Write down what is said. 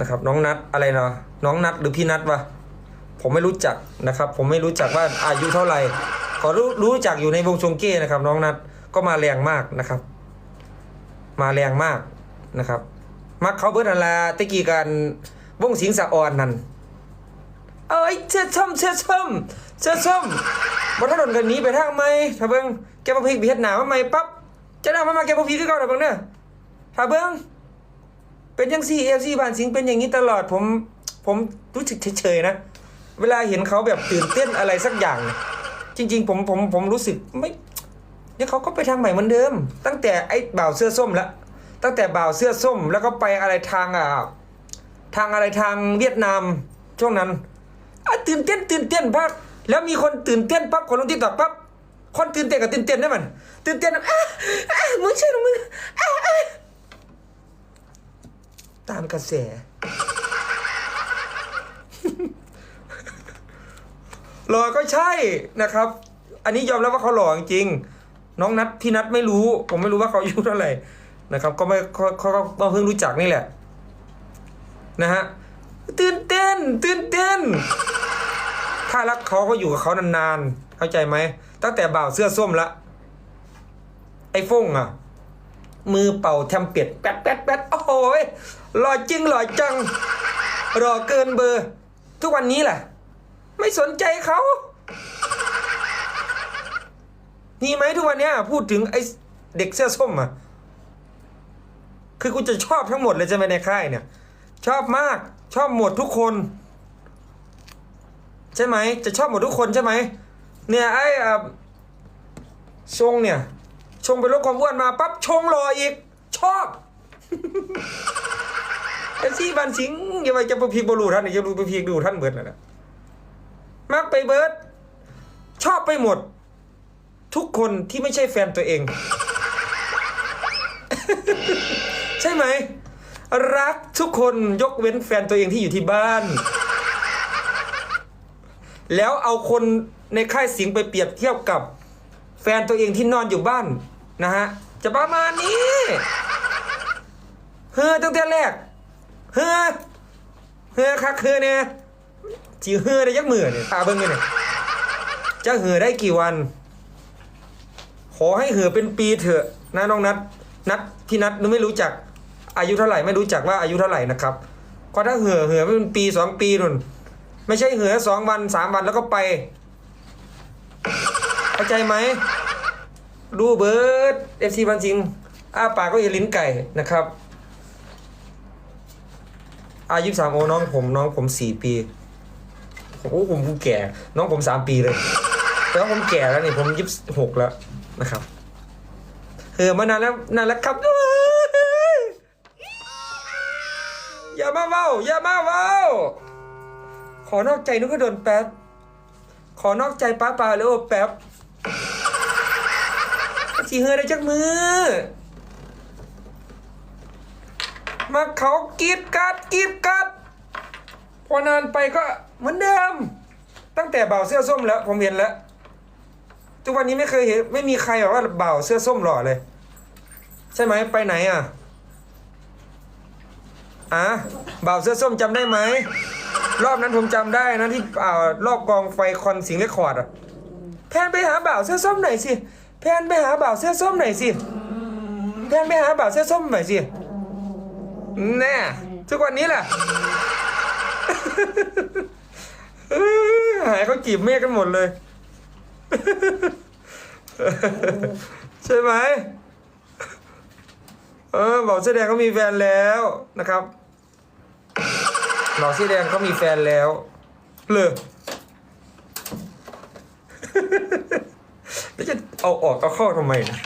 นะครับ น้องนัดอะไรเนาะน้องนัดหรือพี่นัดวะผมไม่รู้จักนะครับ ผมไม่รู้จักว่าอายุเท่าไหร่ขอรู้รู้จักอยู่ในวงชงเก้นะครับ น้องนัดก็มาแรงมากนะครับ มาแรงมากนะครับ มักเขาเบิร์ดอันละตะกี้กันวงสิงสะออนนั่นเอ้ยเชื่อชมเชื่อชมเชื่อชมบนถนนกันนี้ไปทางไหมถ้าเบิ้งแกมาพริกเบียดหนามาไหมปั๊บจะได้มามาแกมาพริกก็เก่าถ้าเบิ้งเนอะถ้าเบิ้ง เป็นยังซี่เอฟซีบานสิงห์เป็นอย่างนี้ตลอดผมผมรู้สึกเฉยๆนะ เวลาเห็นเขาแบบตื่นเต้นอะไรสักอย่าง จริง ๆ ผมผมผมรู้สึกไม่เดี๋ยเขาก็ไปทางใหม่เหมือนเดิม ตั้งแต่ไอ้บ่าวเสื้อส้มล้วตั้งแต่บ่าวเสื้อส้ม แล้วก็ไปอะไรทางอะทางอะไรทางเวียดนามช่วงนั้นอะตื่นเต้นตื่นเต้นพักแล้วมีคนตื่นเต้นปั๊บคนลงที่ต่อปั๊บคนตื่นเต้นกับตื่นเต้นได้มันตื่นเต้นอะอะมึงเชื่อหรือมึงอะอะามกระแส หล่อก็ใช่นะครับ อันนี้ยอมรับว่าเขาหล่อจริง น้องนัดพี่นัดไม่รู้ ผมไม่รู้ว่าเขาอายุเท่าไหร่นะครับ ก็ไม่เขาเขาก็เพิ่งรู้จักนี่แหละ นะฮะตื่นเต้น ตื่นเต้น ถ้ารักเขาก็อยู่กับเขานานๆ เข้าใจไหม ตั้งแต่บ่าวเสื้อส้มละ ไอ้ฟงอะ มือเป่าแทมเป็ดแป๊ดแป๊ดแป๊ดโอ้โหย หล่อจริงหล่อจังหล่อเกินเบอร์ ทุกวันนี้แหละไม่สนใจเขานี่ไหมทุกวันเนี้ยพูดถึงไอ้เด็กเสื้อส้มอะ คือกูจะชอบทั้งหมดเลยใช่ไหมในค่ายเนี่ย ชอบมากชอบหมดทุกคน ใช่ไหม จะชอบหมดทุกคนใช่ไหมเนี่ยไอ้ชงเนี่ย ชงไปลดความอ้วนมาปั๊บชงรออีก ชอบ ไอ้ซี่บันสิงอย่าไปจะไปพีกบรูท่านอย่าดูไปพีกดูท่านเบิดนะนะมักไปเบิร์ดชอบไปหมด ทุกคนที่ไม่ใช่แฟนตัวเอง ใช่ไหม รักทุกคนยกเว้นแฟนตัวเองที่อยู่ที่บ้าน แล้วเอาคนในค่ายสิงไปเปรียบเทียบกับแฟนตัวเองที่นอนอยู่บ้านนะฮะ จะประมาณนี้เฮ้อตั้งแต่แรก เฮ้อเฮ้อคักเฮ้อเนี่ยจีเหือได้ยักมือเนี่ยตาเบิ้งเนี่ยจะเหือได้กี่วัน ขอให้เหือเป็นปีเถอะนะน้องนัดนัดที่นัดนึกไม่รู้จัก อายุเท่าไหร่ไม่รู้จักว่าอายุเท่าไหร่นะครับก็ถ้าเหือเหือเป็นปีสองปีนุ่น ไม่ใช่เหือสองวันสามวันแล้วก็ไปเข้าใจไหมดูเบิร์ดเอฟซีบันจริงอ้าปากก็เห็นลิ้นไก่นะครับ อายุสามโอน้องผมน้องผมสี่ปีโอ้ผมผมแก่ น้องผมสามปีเลย แต่ว่าผมแก่แล้วนี่ผมยี่สิบหกแล้วนะครับเออมานานแล้วนานแล้วครับอย่ามาเว้าอย่ามาเว้าขอนอกใจนุกก็โดนแป๊บขอนอกใจป้าปาแล้วแป๊บสีเฮอได้จักมือ มาเขากรีดกัดกรีดกัดพอนานไปก็เหมือนเดิม ตั้งแต่บ่าวเสื้อส้มแล้วผมเห็นแล้วทุกวันนี้ไม่เคยเห็นไม่มีใครแบบว่าบ่าวเสื้อส้มหล่อเลย ใช่ไหมไปไหนอะอะบ่าวเสื้อส้มจำได้ไหมรอบนั้นผมจำได้นะที่อ่ารอบกองไฟคอนสิงเรคคอร์ดอะแพนไปหาบ่าวเสื้อส้มหน่อยสิแพนไปหาบ่าวเสื้อส้มหน่อยสิแพนไปหาบ่าวเสื้อส้มหน่อยสิ แน่ทุกวันนี้แหละหายเขาจีบเมฆกันหมดเลย ใช่ไหมเออบอกเสื้อแดงเขามีแฟนแล้วนะครับบอกเสื้อแดงเขามีแฟนแล้วเลยแล้วจะเอาออกเอาเข้าทำไมนะ